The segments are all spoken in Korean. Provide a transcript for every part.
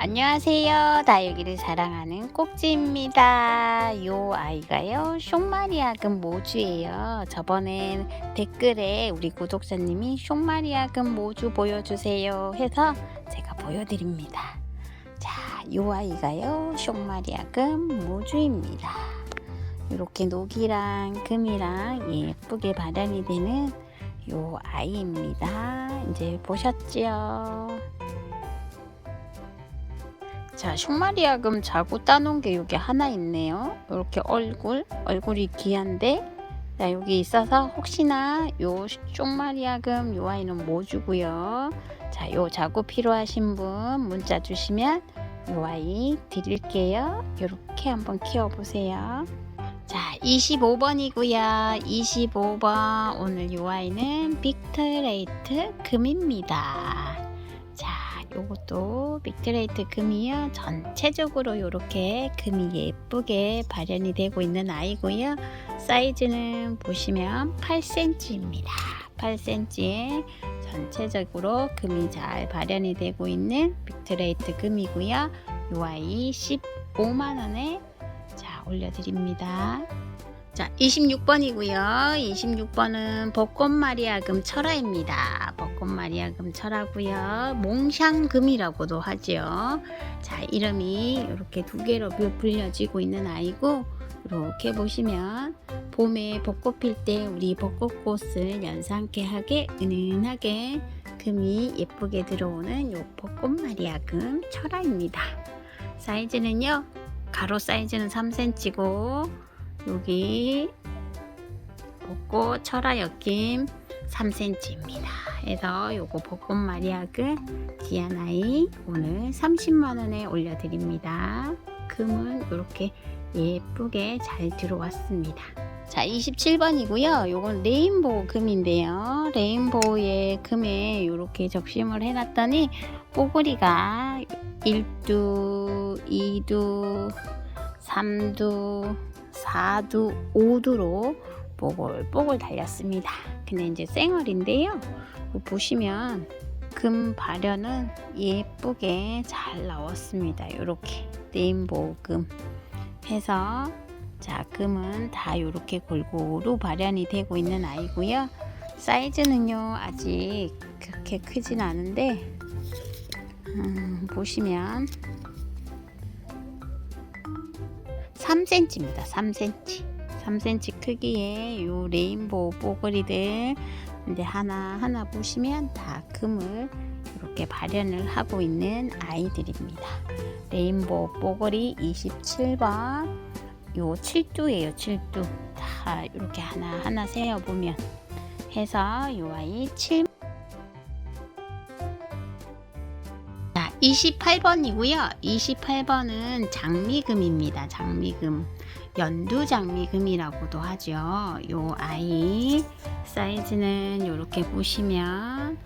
안녕하세요. 다육이를 사랑하는 꼭지입니다. 요 아이가요, 숑마리아금 모주예요. 저번엔 댓글에 우리 구독자님이 숑마리아금 모주 보여주세요 해서 제가 보여드립니다. 자, 요 아이가요, 숑마리아금 모주입니다. 이렇게 녹이랑 금이랑 예쁘게 발현이 되는 요 아이입니다. 이제 보셨지요? 자, 숑마리아금 자고 따놓은 게 여기 하나 있네요. 이렇게 얼굴, 얼굴이 귀한데, 자, 여기 있어서 혹시나 요 숑마리아금 요 아이는 뭐 주고요. 자, 요 자구 필요하신 분 문자 주시면 요 아이 드릴게요. 이렇게 한번 키워보세요. 자, 25번이고요. 25번 오늘 요 아이는 빅트레이트 금입니다. 자, 요것도 빅트레이트 금이요. 전체적으로 이렇게 금이 예쁘게 발현이 되고 있는 아이고요. 사이즈는 보시면 8cm입니다. 8cm에 전체적으로 금이 잘 발현이 되고 있는 빅트레이트 금이고요. 요 아이 15만원에 자, 올려드립니다. 자, 26번이고요. 26번은 벚꽃 마리아금 철화입니다. 벚꽃 마리아금 철화고요. 몽샹금이라고도 하지요. 자, 이름이 이렇게 두 개로 불려지고 있는 아이고 이렇게 보시면 봄에 벚꽃 필 때 우리 벚꽃꽃을 연상케 하게 은은하게 금이 예쁘게 들어오는 요 벚꽃 마리아금 철화입니다. 사이즈는요. 가로 사이즈는 3cm고 여기 벚꽃 철화 엮임 3cm입니다. 해서 요거 벚꽃 마리아금 디아나이 오늘 30만원에 올려드립니다. 금은 이렇게 예쁘게 잘 들어왔습니다. 자 27번이고요. 요건 레인보우 금인데요. 레인보우의 금에 이렇게 적심을 해놨더니 뽀글이가 1두, 2두, 3두, 4두, 5두로 뽀글뽀글 달렸습니다. 근데 이제 쌩얼인데요. 보시면 금 발현은 예쁘게 잘 나왔습니다. 이렇게 레인보우 금 해서 자 금은 다 이렇게 골고루 발현이 되고 있는 아이고요. 사이즈는요 아직 그렇게 크진 않은데 음, 보시면 3cm입니다. 3cm. 3cm 크기의 요 레인보우 뽀글이들 근데 하나 하나 보시면 다 금을 이렇게 발현을 하고 있는 아이들입니다. 레인보우 뽀글이 27번 요 7두예요. 7두 다 이렇게 하나 하나 세어 보면 해서 요 아이 7 28번이고요. 28번은 장미금입니다. 장미금. 연두 장미금이라고도 하죠. 요 아이 사이즈는 이렇게 보시면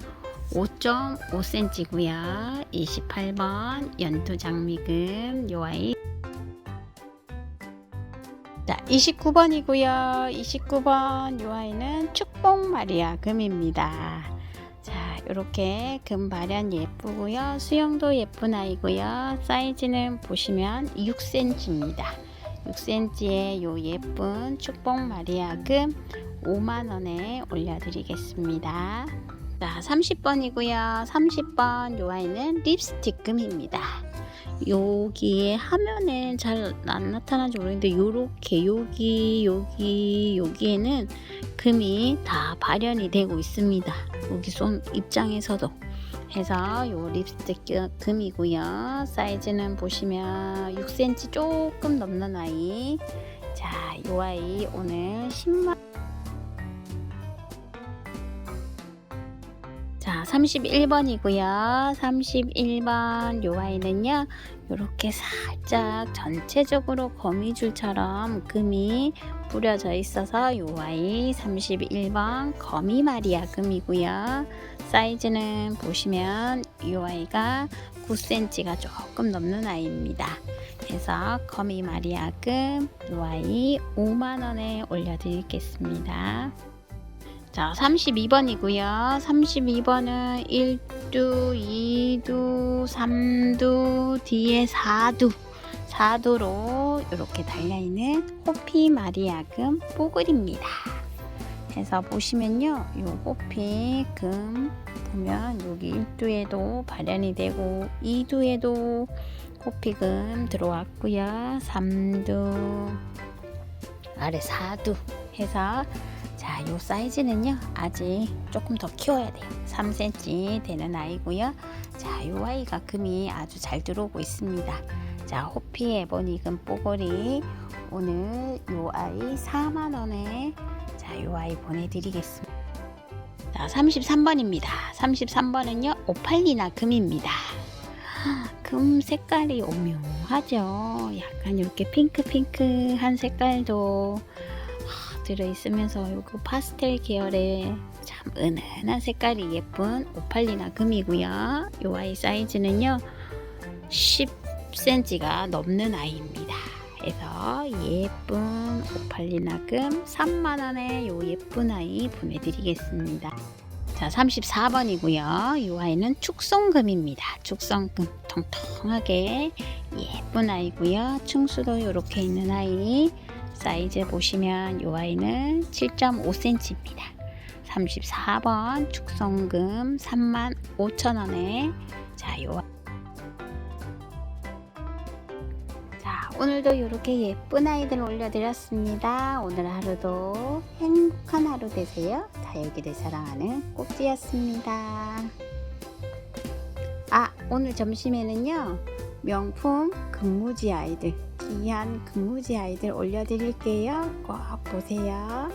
5.5cm고요. 28번 연두 장미금 요 아이 자, 29번이고요. 29번 요 아이는 축복 마리아 금입니다. 자, 이렇게 금 발현 예쁘고요. 수영도 예쁜 아이고요. 사이즈는 보시면 6cm입니다. 6cm의 요 예쁜 축복 마리아 금 5만원에 올려드리겠습니다. 자, 30번이고요. 30번 요 아이는 립스틱 금입니다. 여기에 화면에 잘 안 나타나지 모르겠는데 요렇게 여기 여기 여기에는 금이 다 발현이 되고 있습니다. 여기 손 입장에서도 해서 요 립스틱 금이고요. 사이즈는 보시면 6cm 조금 넘는 아이. 자, 요 아이 오늘 10만 자, 31번이고요. 31번 요 아이는요. 이렇게 살짝 전체적으로 거미줄처럼 금이 뿌려져 있어서 요 아이 31번 거미 마리아 금이고요. 사이즈는 보시면 이 아이가 9cm가 조금 넘는 아이입니다. 그래서 거미 마리아금 이 아이 5만원에 올려드리겠습니다. 자, 32번이고요. 32번은 1두, 2두, 3두, 뒤에 4두. 4도로 이렇게 달려있는 호피 마리아금 뽀글입니다. 그래서 보시면요. 이 호피 금 보면 여기 1두에도 발현이 되고 2두에도 호피금 들어왔고요. 3두 아래 4두 해서 자, 요 사이즈는요. 아직 조금 더 키워야 돼요. 3cm 되는 아이고요. 자, 요 아이가 금이 아주 잘 들어오고 있습니다. 자, 호피 에보니금 뽀글이 오늘 요 아이 4만 원에 자, 요 아이 보내드리겠습니다. 자, 33번입니다. 33번은요, 오팔리나 금입니다. 금 색깔이 오묘하죠. 약간 이렇게 핑크핑크한 색깔도 아, 들어있으면서 요거 파스텔 계열의 참 은은한 색깔이 예쁜 오팔리나 금이고요. 요 아이 사이즈는요, 10cm가 넘는 아이입니다. 그래서 예쁜 오팔리나 금 3만원에 요 예쁜 아이 보내드리겠습니다. 자, 34번이고요. 이 아이는 축성금입니다. 축성금 통통하게 예쁜 아이고요. 충수도 이렇게 있는 아이 사이즈 보시면 이 아이는 7.5cm입니다. 34번 축성금 35,000원에 자, 요 자, 오늘도 이렇게 예쁜 아이들 올려드렸습니다. 오늘 하루도 행복한 하루 되세요. 다육이를 사랑하는 꼭지였습니다. 아, 오늘 점심에는요, 명품 근무지 아이들, 귀한 근무지 아이들 올려드릴게요. 꼭 보세요.